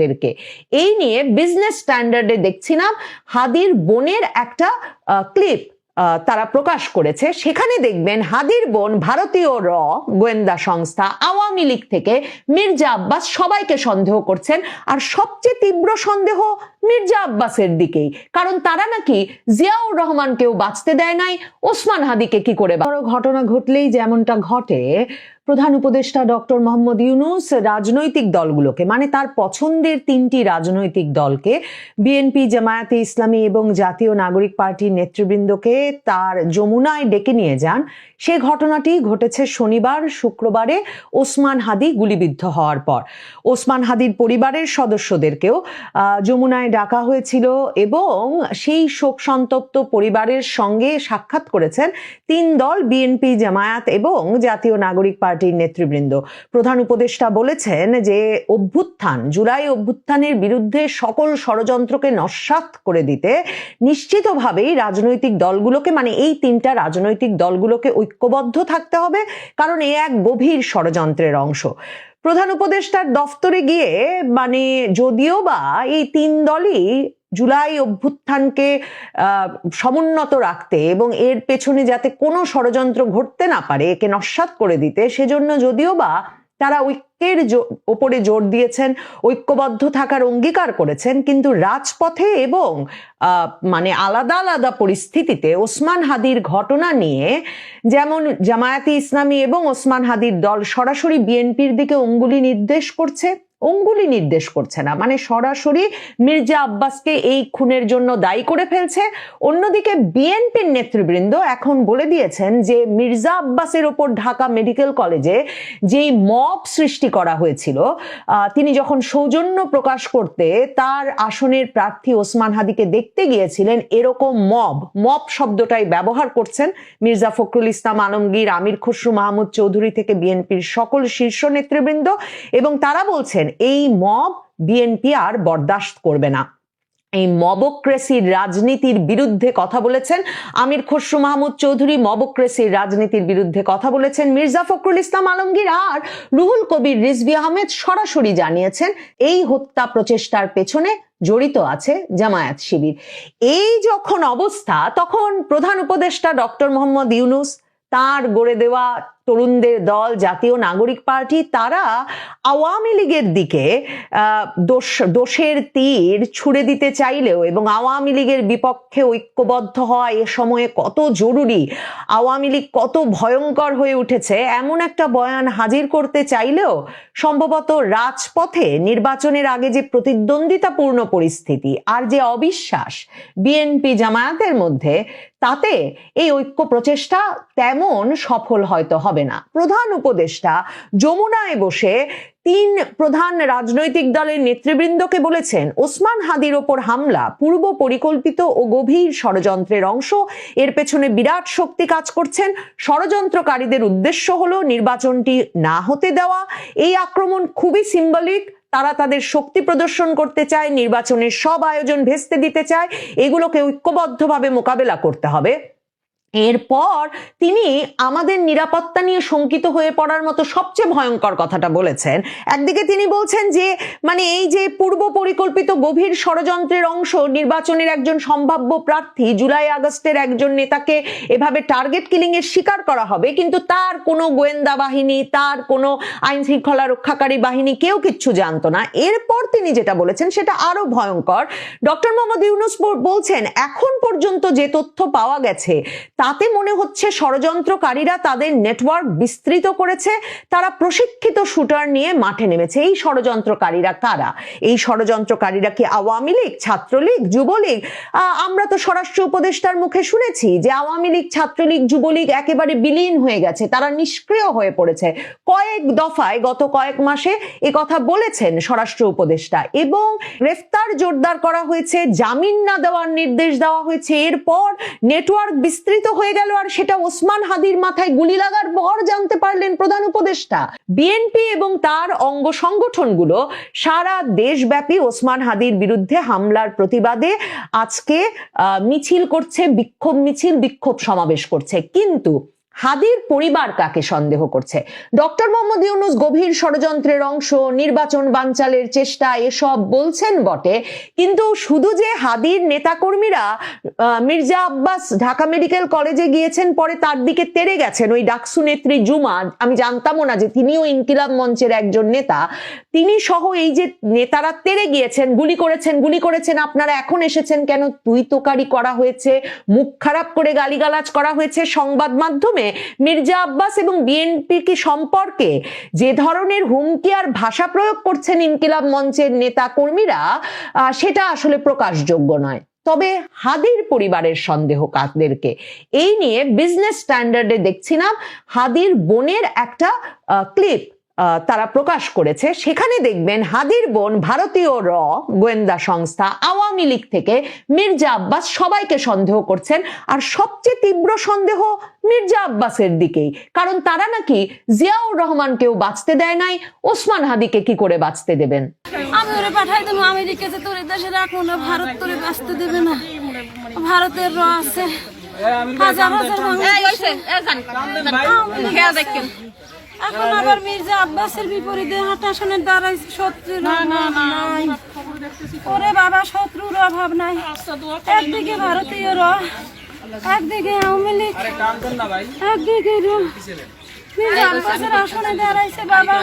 দেরকে এই নিয়ে বিজনেস স্ট্যান্ডার্ডে দেখছিলাম হাদির বোনের একটা ক্লিপ তারা প্রকাশ করেছে। সেখানে দেখবেন হাদির বোন ভারতীয় র গোয়েন্দা সংস্থা আওয়ামী লীগ থেকে মির্জা আব্বাস সবাইকে সন্দেহ করছেন। আর সবচেয়ে তীব্র সন্দেহ মির্জা আব্বাসের দিকেই। কারণ তারা নাকি জিয়াউর রহমানকেও বাঁচতে দেয় নাই, ওসমান হাদিকে কি করে বড় ঘটনা ঘটলেই যেমনটা ঘটে, প্রধান উপদেষ্টা ডক্টর মোহাম্মদ ইউনুস রাজনৈতিক দলগুলোকে মানে তার পছন্দের তিনটি রাজনৈতিক দলকে, বিএনপি, জামায়াতে ইসলামী এবং জাতীয় নাগরিক পার্টির নেতৃবৃন্দকে তার যমুনায় ডেকে নিয়ে যান। সে ঘটনাটি ঘটেছে শনিবার, শুক্রবারে ওসমান হাদি গুলিবিদ্ধ হওয়ার পর। ওসমান হাদির পরিবারের সদস্যদেরকেও যমুনায় ডাকা হয়েছিল এবং সেই শোক সন্তপ্ত পরিবারের সঙ্গে সাক্ষাৎ করেছেন তিন দল, বিএনপি, জামায়াত এবং জাতীয় নাগরিক পার্টির নেতৃবৃন্দ। প্রধান উপদেষ্টা বলেছেন যে অভ্যুত্থান, জুলাই অভ্যুত্থানের বিরুদ্ধে সকল ষড়যন্ত্রকে নস্বাত করে দিতে নিশ্চিতভাবেই রাজনৈতিক দলগুলোকে মানে এই তিনটা রাজনৈতিক দলগুলোকে ঐক্যবদ্ধ থাকতে হবে, কারণ এ এক গভীর ষড়যন্ত্রের অংশ। প্রধান উপদেষ্টার দফতরে গিয়ে মানে যদিও বা এই তিন দলই জুলাই অভ্যুত্থানকে সমুন্নত রাখতে এবং এর পেছনে যাতে কোনো ষড়যন্ত্র ঘটতে না পারে, একে নস্বাত করে দিতে, সেজন্য যদিও বা তারা ঐক্যের ওপরে জোর দিয়েছেন, ঐক্যবদ্ধ থাকার অঙ্গীকার করেছেন, কিন্তু রাজপথে এবং মানে আলাদা আলাদা পরিস্থিতিতে ওসমান হাদির ঘটনা নিয়ে যেমন জামায়াতি ইসলামী এবং ওসমান হাদির দল সরাসরি বিএনপির দিকে অঙ্গুলি নির্দেশ করছে অঙ্গুলি নির্দেশ করছে না। মানে সরাসরি মির্জা আব্বাসকে এই খুনের জন্য দায়ী করে ফেলছে। অন্যদিকে বিএনপির নেতৃবৃন্দ এখন বলে দিয়েছেন যে মির্জা আব্বাসের ওপর ঢাকা মেডিকেল কলেজে যেই মব সৃষ্টি করা হয়েছিল তিনি যখন সৌজন্য প্রকাশ করতে তার আসনের প্রার্থী ওসমান হাদিকে দেখতে গিয়েছিলেন, এরকম মব মব শব্দটাই ব্যবহার করছেন মির্জা ফখরুল ইসলাম, আলমগীর, আমির খসরু, মাহমুদ চৌধুরী থেকে বিএনপির সকল শীর্ষ নেতৃবৃন্দ এবং তারা বলছেন এই মব বিএনপি আর বরদাস্ত করবে না। এই মবক্রেসির রাজনীতির বিরুদ্ধে কথা বলেছেন আমির খসরু মাহমুদ চৌধুরী। মবক্রেসির রাজনীতির বিরুদ্ধে কথা বলেছেন মির্জা ফখরুল ইসলাম আলমগীর আর রুহুল কবির রিজভি আহমেদ সরাসরি জানিয়েছেন এই হত্যা প্রচেষ্টার পেছনে জড়িত আছে জামায়াত শিবির। এই যখন অবস্থা, তখন প্রধান উপদেষ্টা ডক্টর মোহাম্মদ ইউনুস তার গড়ে দেওয়া তরুণদের দল, জাতীয় নাগরিক পার্টি, তারা আওয়ামী লীগের দিকে দোষ, দোষের তীর ছুড়ে দিতে চাইলেও এবং আওয়ামী লীগের বিপক্ষে ঐক্যবদ্ধ হওয়া এ সময়ে কত জরুরি, আওয়ামী লীগ কত ভয়ঙ্কর হয়ে উঠেছে, এমন একটা বয়ান হাজির করতে চাইলেও সম্ভবত রাজপথে নির্বাচনের আগে যে প্রতিদ্বন্দ্বিতাপূর্ণ পরিস্থিতি আর যে অবিশ্বাস বিএনপি জামায়াতের মধ্যে, তাতে এই ঐক্য প্রচেষ্টা তেমন সফল হয়তো হবে হবে না। প্রধান উপদেষ্টা যমুনায় বসে তিন প্রধান রাজনৈতিক দলের নেতৃবৃন্দকে বলেছেন, ওসমান হাদির ওপর হামলা পূর্ব পরিকল্পিত ও গভীর ষড়যন্ত্রের অংশ। এর পেছনে বিরাট শক্তি কাজ করছেন। ষড়যন্ত্রকারীদের উদ্দেশ্য হলো নির্বাচনটি না হতে দেওয়া। এই আক্রমণ খুবই সিম্বলিক। তারা তাদের শক্তি প্রদর্শন করতে চায়, নির্বাচনের সব আয়োজন ভেস্তে দিতে চায়। এগুলোকে ঐক্যবদ্ধভাবে মোকাবেলা করতে হবে। এরপর তিনি আমাদের নিরাপত্তা নিয়ে শঙ্কিত হয়ে পড়ার মতো সবচেয়ে ভয়ঙ্কর কথাটা বলেছেন। একদিকে তিনি বলছেন যে মানে এই যে পূর্ব পরিকল্পিত গভীর ষড়যন্ত্রের অংশ নির্বাচনের একজন সম্ভাব্য প্রার্থী জুলাই আগস্টের একজন নেতাকে এভাবে টার্গেট কিলিং এর শিকার করা হবে, কিন্তু তার কোনো গোয়েন্দা বাহিনী, তার কোনো আইন শৃঙ্খলা রক্ষাকারী বাহিনী কেউ কিচ্ছু জানতো না। এরপর তিনি যেটা বলেছেন সেটা আরও ভয়ঙ্কর। ডক্টর মোহাম্মদ ইউনুস বলছেন, এখন পর্যন্ত যে তথ্য পাওয়া গেছে তাতে মনে হচ্ছে ষড়যন্ত্রকারীরা তাদের নেটওয়ার্ক বিস্তৃত করেছে, তারা প্রশিক্ষিত শুটার নিয়ে মাঠে নেমেছে। এই ষড়যন্ত্রকারীরা কারা? এই ষড়যন্ত্রকারীরা কি আওয়ামী লীগ, ছাত্রলীগ, যুবলীগ? আমরা তো স্বরাষ্ট্র উপদেষ্টার মুখে শুনেছি যে আওয়ামী লীগ, ছাত্রলীগ, যুবলীগ একেবারে বিলীন হয়ে গেছে, তারা নিষ্ক্রিয় হয়ে পড়েছে। কয়েক দফায় গত কয়েক মাসে কথা বলেছেন স্বরাষ্ট্র উপদেষ্টা এবং গ্রেফতার জোরদার করা হয়েছে, জামিন না দেওয়ার নির্দেশ দেওয়া হয়েছে। এরপর নেটওয়ার্ক বিস্তৃত হয়ে গেল আর সেটা ওসমান হাদির মাথায় গুলি লাগার পর জানতে পারলেন প্রধান উপদেষ্টা। বিএনপি এবং তার অঙ্গ সংগঠনগুলো সারা দেশব্যাপী ওসমান হাদির বিরুদ্ধে হামলার প্রতিবাদে আজকে মিছিল করছে, বিক্ষোভ, মিছিল বিক্ষোভ সমাবেশ করছে। কিন্তু হাদির পরিবার কাকে সন্দেহ করছে? ডক্টর মোহাম্মদ ইউনুস গভীর ষড়যন্ত্রের অংশ, নির্বাচন বানচালের চেষ্টা, এসব বলছেন বটে। কিন্তু শুধু যে হাদির নেতাকর্মীরা মির্জা আব্বাস ঢাকা মেডিকেল কলেজে গিয়েছেন, পরে তার দিকে তেড়ে গেছেন ওই ডাকসু নেত্রী জুমা। আমি জানতামও না যে তিনিও ইনকিলাব মঞ্চের একজন নেতা। তিনি সহ এই যে নেতারা তেড়ে গিয়েছেন, গুলি করেছেন গুলি করেছেন, আপনারা এখন এসেছেন কেন? তুই তোকারি করা হয়েছে, মুখ খারাপ করে গালিগালাজ করা হয়েছে, সংবাদ মাধ্যমে। মির্জা আব্বাস এবং বিএনপি কি সম্পর্কে যে ধরনের হুমকি আর ভাষা প্রয়োগ করছেন ইনকিলাব মঞ্চের নেতা কর্মীরা সেটা আসলে প্রকাশযোগ্য নয়। তবে হাদির পরিবারের সন্দেহ কাদেরকে? এই নিয়ে বিজনেস স্ট্যান্ডার্ডে দেখছিলাম হাদির বোনের একটা ক্লিপ তারা প্রকাশ করেছে। সেখানে দেখবেন হাদির বোন ভারতীয় র গোয়েন্দা সংস্থা আওয়ামী লীগ থেকে মির্জা আব্বাস সবাইকে সন্দেহ করছেন। আর সবচেয়ে তীব্র সন্দেহ মির্জা আব্বাসের দিকেই। কারণ তারা নাকি জিয়াউর রহমানকেও বাঁচতে দেয় নাই। ওসমান হাদিকে কি করে বাঁচতে দেবেন? আমি ওরে পাঠাই দেবো আমেরিকাতে তোর দেশে রাখব না ভারত তোরে বাঁচতে দেবে না। ভারতের র আছে। হাজার হাজার বাংলাদেশ এখন আবার মির্জা আব্বাসের বিপরীতে হাঁটাশনের দ্বারাই শত্রুর অভাব নাই। ওরে বাবা শত্রুর অভাব নাই। একদিকে ভারতীয় র একদিকে আওয়ামী লীগ একদিকে মির্জা আব্বাসের আসনে দাঁড়াইছে বাবা।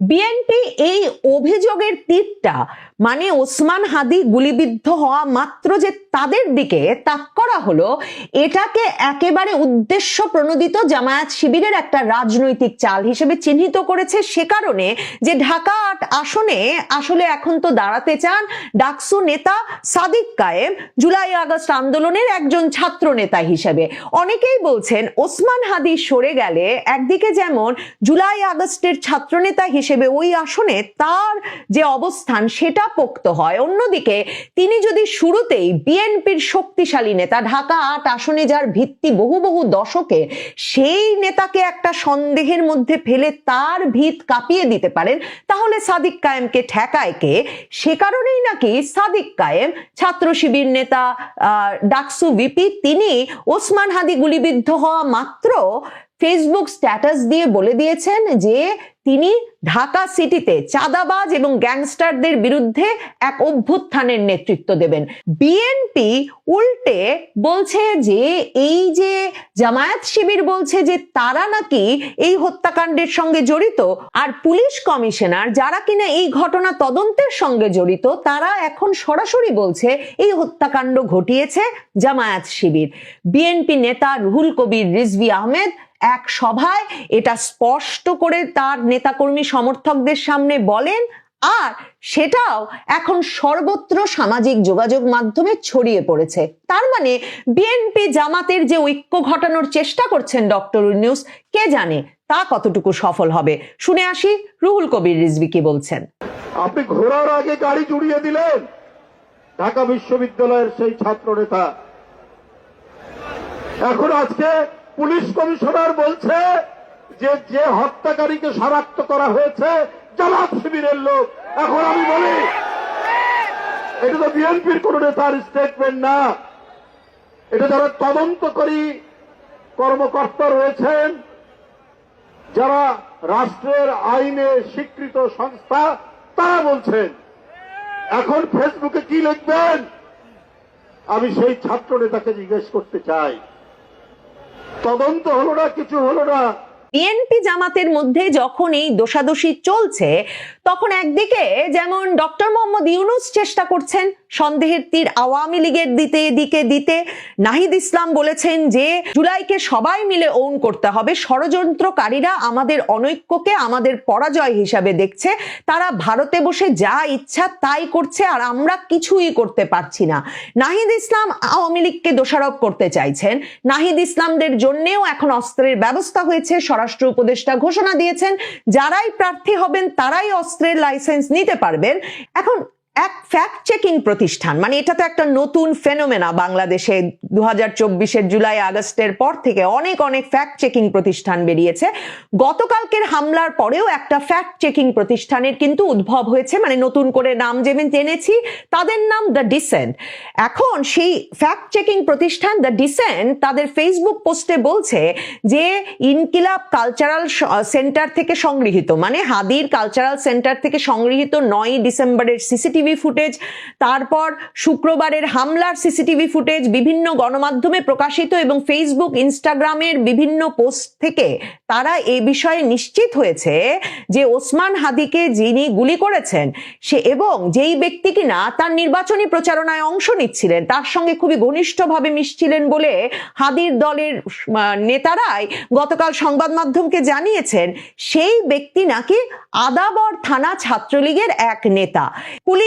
বিএনপি এই অভিযোগের তীরটা মানে ওসমান হাদি গুলিবিদ্ধ হওয়া মাত্র যে তাদের দিকে তাক করা হলো এটাকে একেবারে উদ্দেশ্য প্রণোদিত জামায়াত শিবিরের একটা রাজনৈতিক চাল হিসেবে চিহ্নিত করেছে সে কারণে যে ঢাকা আট আসনে আসলে এখন তো দাঁড়াতে চান ডাকসু নেতা সাদিক কায়েম জুলাই আগস্ট আন্দোলনের একজন ছাত্র নেতা হিসেবে। অনেকেই বলছেন ওসমান হাদি সরে গেলে একদিকে যেমন জুলাই আগস্টের ছাত্রনেতা হিসেবে ওই আসনে তার যে অবস্থান সেটা পোক্ত হয়। অন্যদিকে তিনি যদি শুরুতেই বিএনপির শক্তিশালী নেতা, ঢাকা আট আসনে যার ভিত্তি বহু বহু দশকে, সেই নেতাকে একটা সন্দেহের মধ্যে ফেলে তার ভিত কাঁপিয়ে দিতে পারেন, তাহলে সাদিক কায়েমকে ঠেকায় কে? সে কারণেই নাকি সাদিক কায়েম, ছাত্র শিবির নেতা ডাকসু ভিপি, তিনি ওসমান হাদি গুলিবিদ্ধ হওয়া মাত্র ফেসবুক স্ট্যাটাস দিয়ে বলে দিয়েছেন যে তিনি ঢাকা সিটিতে চাঁদাবাজ এবং গ্যাংস্টারদের বিরুদ্ধে এক অভ্যুত্থানের নেতৃত্ব দেবেন। বিএনপি উল্টে বলছে যে এই যে জামায়াত শিবির বলছে যে তারা নাকি এই হত্যাকাণ্ডের সঙ্গে জড়িত, আর পুলিশ কমিশনার যারা কিনা এই ঘটনা তদন্তের সঙ্গে জড়িত, তারা এখন সরাসরি বলছে এই হত্যাকাণ্ড ঘটিয়েছে জামায়াত শিবির। বিএনপি নেতা রুহুল কবির রিজভি আহমেদ এক সভায় এটা স্পষ্ট করে তার নেতাকর্মী সমর্থকদের সামনে বলেন, আর সেটাও এখন সর্বত্র সামাজিক যোগাযোগ মাধ্যমে ছড়িয়ে পড়েছে। তার মানে বিএনপি জামাতের যে ঐক্য ঘটানোর চেষ্টা করছেন ডক্টর ইউনুস, কে জানে তা কতটুকু সফল হবে? শুনে আসি রুহুল কবির রিজভি কি বলছেন। আপনি ঘোরার আগে গাড়ি জুড়িয়ে দিলেন। ঢাকা বিশ্ববিদ্যালয়ের সেই ছাত্র নেতা এখন আজকে পুলিশ কমিশনার বলছে যে যে হত্যাকারীকে শনাক্ত করা হয়েছে, জামাত শিবিরের লোক। এখন আমি বলি, এটা তো বিএনপির কোন নেতার স্টেটমেন্ট না। এটা যারা তদন্তকারী কর্মকর্তা রয়েছেন, যারা রাষ্ট্রের আইনে স্বীকৃত সংস্থা, তারা বলছেন, এখন ফেসবুকে কি লিখবেন? আমি সেই ছাত্র নেতাকে জিজ্ঞেস করতে চাই। তদন্ত হলো না কিছু হলো না। বিএনপি জামাতের মধ্যে যখন এই দোষাদোষি চলছে, তখন একদিকে যেমন ডক্টর মোহাম্মদ ইউনুস চেষ্টা করছেন সন্দেহের তীর আওয়ামী লীগের দিতে, এদিকে দিতে, নাহিদ ইসলাম বলেছেন যে জুলাইকে সবাই মিলে ওন করতে হবে, ষড়যন্ত্রকারীরা আমাদের অনৈক্যকে আমাদের পরাজয় হিসাবে দেখছে, তারা ভারতে বসে যা ইচ্ছা তাই করছে আর আমরা কিছুই করতে পারছি না। নাহিদ ইসলাম আওয়ামী লীগকে দোষারোপ করতে চাইছেন, নাহিদ ইসলামদের জন্যেও এখন অস্ত্রের ব্যবস্থা হয়েছে স্বরাষ্ট্র উপদেষ্টা ঘোষণা দিয়েছেন যারাই প্রার্থী হবেন তারাই অস্ত্রের লাইসেন্স নিতে পারবেন। এখন এক ফ্যাক্ট চেকিং প্রতিষ্ঠান। মানে এটা তো একটা নতুন ফেনোমেনা বাংলাদেশে দু হাজার জুলাই, আগস্টের পর থেকে অনেক অনেক ফ্যাক্ট চেকিং প্রতিষ্ঠান বেরিয়েছে। গতকালকের হামলার পরেও একটা ফ্যাক্ট চেকিং প্রতিষ্ঠানের কিন্তু উদ্ভব হয়েছে। মানে নতুন করে নাম যেমন জেনেছি, তাদের নাম দ্য ডিসেন্ট এখন সেই ফ্যাক্ট চেকিং প্রতিষ্ঠান দ্য ডিসেন্ট তাদের ফেসবুক পোস্টে বলছে যে ইনকিলাব কালচারাল সেন্টার থেকে সংগৃহীত। মানে হাদির কালচারাল সেন্টার থেকে সংগৃহীত নয় ডিসেম্বরের সিসিটিভি ফুটেজ তারপর শুক্রবারের হামলার সিসিটিভি ফুটেজ বিভিন্ন গণমাধ্যমে প্রকাশিত এবং ফেসবুক ইনস্টাগ্রামের বিভিন্ন পোস্ট থেকে তারা এ বিষয়ে নিশ্চিত হয়েছে যে ওসমান হাদিকে যিনি গুলি করেছেন, সে এবং যেই ব্যক্তি কিনা তার নির্বাচনী প্রচারণায় অংশ নিচ্ছিলেন, তার সঙ্গে খুবই ঘনিষ্ঠভাবে মিশছিলেন বলে হাদির দলের নেতারাই গতকাল সংবাদ মাধ্যমকে জানিয়েছেন, সেই ব্যক্তি নাকি আদাবর থানা ছাত্রলীগের এক নেতা।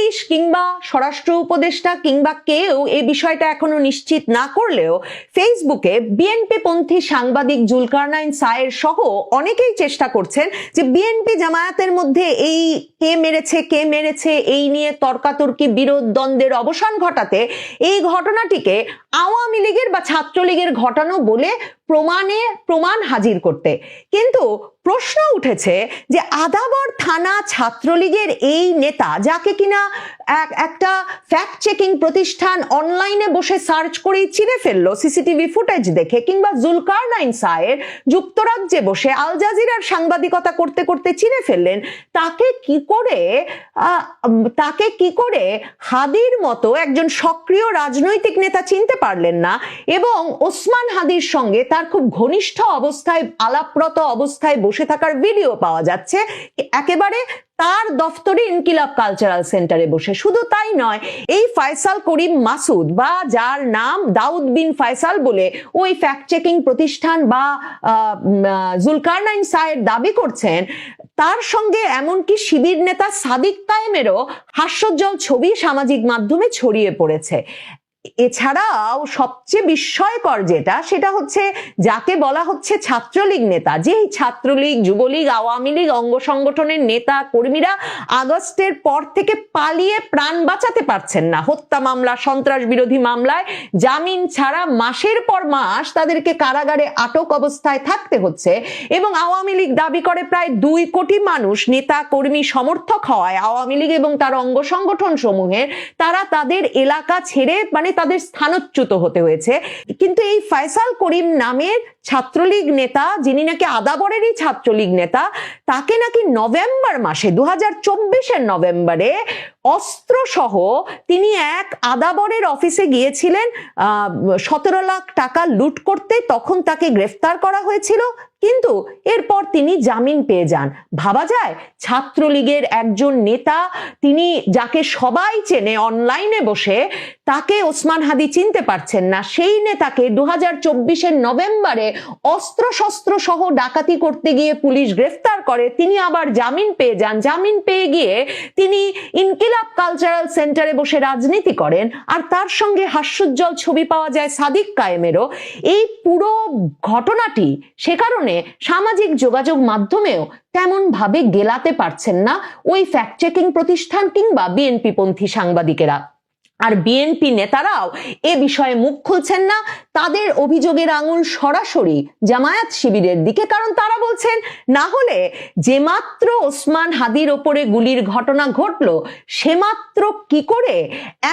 পুলিশ কিংবা স্বরাষ্ট্র উপদেষ্টা কিংবা কেউ এই বিষয়টা এখনও নিশ্চিত না করলেও ফেসবুকে বিএনপি পন্থী সাংবাদিক জুলকারনাইন সায়ের সহ অনেকেই চেষ্টা করছেন যে বিএনপি জামায়াতের মধ্যে এই কে মেরেছে কে মেরেছে, এই নিয়ে তর্কাতর্কি, বিরোধ দ্বন্দ্বের অবসান ঘটাতে এই ঘটনাটিকে আওয়ামী লীগের বা ছাত্রলীগের ঘটানো বলে প্রমাণে প্রমাণ হাজির করতে। কিন্তু প্রশ্ন উঠেছে যে আদাবর থানা ছাত্রলীগের এই নেতা, যাকে কিনা এক, একটা ফ্যাক্ট চেকিং প্রতিষ্ঠান অনলাইনে বসে সার্চ করেই চিনে ফেলল সিসিটিভি ফুটেজ দেখে, কিংবা জুলকার নাইন সায়ের যুক্তরাজ্যে বসে আল জাজিরার সাংবাদিকতা করতে করতে চিনে ফেললেন, তাকে কি করে তাকে কি করে হাদির মতো একজন সক্রিয় রাজনৈতিক নেতা চিনতে পারলেন না এবং ওসমান হাদির সঙ্গে তার খুব ঘনিষ্ঠ অবস্থায়, আলাপরত অবস্থায় বসে থাকার ভিডিও পাওয়া যাচ্ছে। একেবারে তার দফতরে ইনকিলাব কালচারাল সেন্টারে বসে। শুধু তাই নয়, এই ফয়সাল করিম মাসুদ বা যার নাম দাউদ বিন ফয়সাল বলে ওই ফ্যাক্ট চেকিং প্রতিষ্ঠান বা জুলকারনাইন সাহেব দাবি করছেন, তার সঙ্গে এমনকি শিবির নেতা সাদিক কায়েমেরও হাস্যজ্জ্বল ছবি সামাজিক মাধ্যমে ছড়িয়ে পড়েছে। এছাড়াও সবচেয়ে বিস্ময়কর যেটা, সেটা হচ্ছে যাকে বলা হচ্ছে ছাত্রলীগ নেতা। যেই ছাত্রলীগ, যুবলীগ, আওয়ামী লীগ, অঙ্গ সংগঠনের নেতা, কর্মীরা আগস্টের পর থেকে পালিয়ে প্রাণ বাঁচাতে পারছেন না। হত্যা মামলা, সন্ত্রাস বিরোধী মামলায় জামিন ছাড়া মাসের পর মাস তাদেরকে কারাগারে আটক অবস্থায় থাকতে হচ্ছে এবং আওয়ামী লীগ দাবি করে প্রায় দুই কোটি মানুষ নেতা, কর্মী, সমর্থক হওয়ায় আওয়ামী লীগ এবং তার অঙ্গ সংগঠন সমূহের তারা তাদের এলাকা ছেড়ে মানে তাদের স্থানচ্যুত হতে হয়েছে। কিন্তু এই ফয়সাল করিম নামের ছাত্রলীগ নেতা, যিনি নাকি আদাবরেরই ছাত্রলীগ নেতা, তাকে নাকি নভেম্বর মাসে দু হাজার চব্বিশের নভেম্বরে অস্ত্র সহ তিনি এক আদাবরের অফিসে গিয়েছিলেন সতেরো লাখ টাকা লুট করতে। তখন তাকে গ্রেফতার করা হয়েছিল, কিন্তু এরপর তিনি জামিন পেয়ে যান। ভাবা যায়, ছাত্রলীগের একজন নেতা, তিনি যাকে সবাই চেনে অনলাইনে বসে, তাকে ওসমান হাদি চিনতে পারছেন না। সেই নেতাকে দু হাজার নভেম্বরে অস্ত্র শস্ত্র সহ ডাকাতি করতে গিয়ে পুলিশ গ্রেফতার করে। তিনি আবার জামিন পেয়ে যান। জামিন পেয়ে গিয়ে তিনি ইনকিলাব কালচারাল সেন্টারে বসে রাজনীতি করেন আর তার সঙ্গে হাস্যোজ্জ্বল ছবি পাওয়া যায় সাদিক কায়েমেরও। এই পুরো ঘটনাটি সে কারণে সামাজিক যোগাযোগ মাধ্যমেও তেমন ভাবে গেলাতে পারছেন না ওই ফ্যাক্ট চেকিং প্রতিষ্ঠান কিংবা বিএনপি পন্থী সাংবাদিকেরা। আর বিএনপি নেতারাও এ বিষয়ে মুখ খুলছেন না। তাদের অভিযোগের আঙুল সরাসরি জামায়াত শিবিরের দিকে, কারণ তারা বলছেন, না হলে যে মাত্র ওসমান হাদির ওপরে গুলির ঘটনা ঘটলো, সে মাত্র কি করে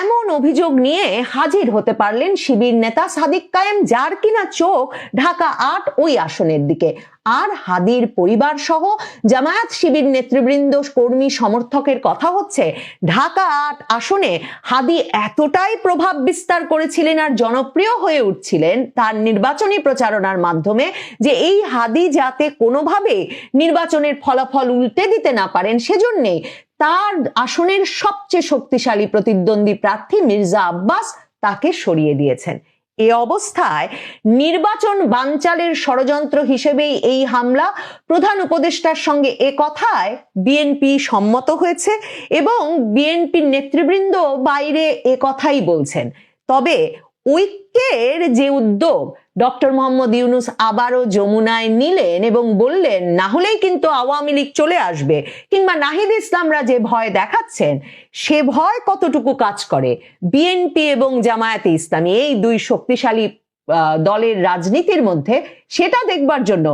এমন অভিযোগ নিয়ে হাজির হতে পারলেন শিবির নেতা সাদিক কায়েম, যার কিনা চোখ ঢাকা আট ওই আসনের দিকে। আর হাদির পরিবার সহ জামায়াত শিবির নেতৃবৃন্দ, কর্মী, সমর্থকের কথা হচ্ছে, ঢাকা আট আসনে হাদি এতটাই প্রভাব বিস্তার করেছিলেন আর জনপ্রিয় হয়ে উঠছিলেন তার নির্বাচনী প্রচারণার মাধ্যমে যে এই হাদি যাতে কোনোভাবে নির্বাচনের ফলাফল উল্টে দিতে না পারেন সেজন্যে তার আসনের সবচেয়ে শক্তিশালী প্রতিদ্বন্দ্বী প্রার্থী মির্জা আব্বাস তাকে সরিয়ে দিয়েছেন। এ অবস্থায় নির্বাচন বানচালের ষড়যন্ত্র হিসেবেই এই হামলা। প্রধান উপদেষ্টার সঙ্গে এ কথায় বিএনপি সম্মত হয়েছে এবং বিএনপির নেতৃবৃন্দ বাইরে এ কথাই বলছেন। তবে ঐক্যের যে উদ্যোগ, ডক্টর মোহাম্মদ ইউনুস আবারও যমুনায় নিলেন এবং বললেন, না হলেই কিন্তু আওয়ামী লীগ চলে আসবে। কিংবা নাহিদ ইসলামরা যে ভয় দেখাচ্ছেন, সে ভয় কতটুকু কাজ করে? বিএনপি এবং জামায়াতে ইসলামী, এই দুই শক্তিশালী দলের রাজনীতির মধ্যে, সেটা দেখবার জন্য